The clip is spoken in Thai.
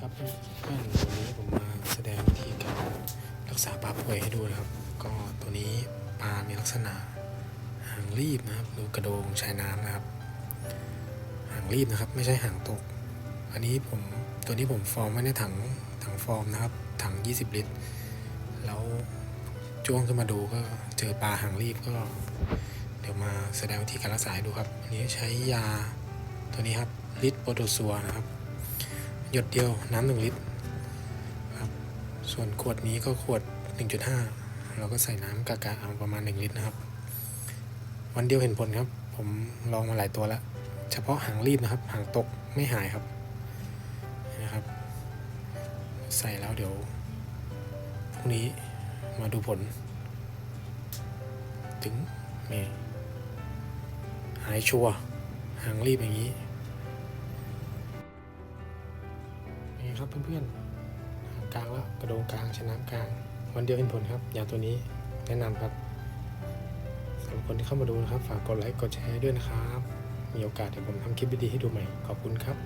ครับเพื่อนวันนี้ผมมาแสดงวิธีการรักษาปลาป่วยให้ดูนะครับ ก็ตัวนี้ปลามีลักษณะหางรีบนะครับดูกระโดงชายน้ำนะครับ หางรีบนะครับ ไม่ใช่หางตก อันนี้ผมตัวนี้ผมฟอร์มไว้ในถังถังฟอร์มนะครับ ถัง 20 ลิตร แล้วจ้วงขึ้นมาดูก็เจอปลาหางรีบก็ เดี๋ยวมาแสดงวิธีการรักษาให้ดูครับ อันนี้ใช้ยาตัวนี้ครับลิตรโปรโตซัวนะครับ หยดเดียวน้ำหนึ่งลิตรครับส่วนขวดนี้ก็ขวด 1.5 เราก็ใส่น้ำกะกะเอาประมาณ 1 ลิตรนะครับ วันเดียวเห็นผลครับ ผมลองมาหลายตัวแล้ว เฉพาะหางรีบนะครับ หางตกไม่หายครับนะครับ ใส่แล้วเดี๋ยวพรุ่งนี้มาดูผล ถึงนี่หายชัวหางรีบอย่างนี้ ครับเพื่อนๆกลางแล้วกระโดงกลางชนะกลาง วันเดียวเห็นผลครับยาตัวนี้แนะนำครับสำหรับคนที่เข้ามาดูนะครับ ฝากกดไลค์กดแชร์ด้วยนะครับ มีโอกาสเดี๋ยวผมทำคลิปดีๆให้ดูใหม่ขอบคุณครับ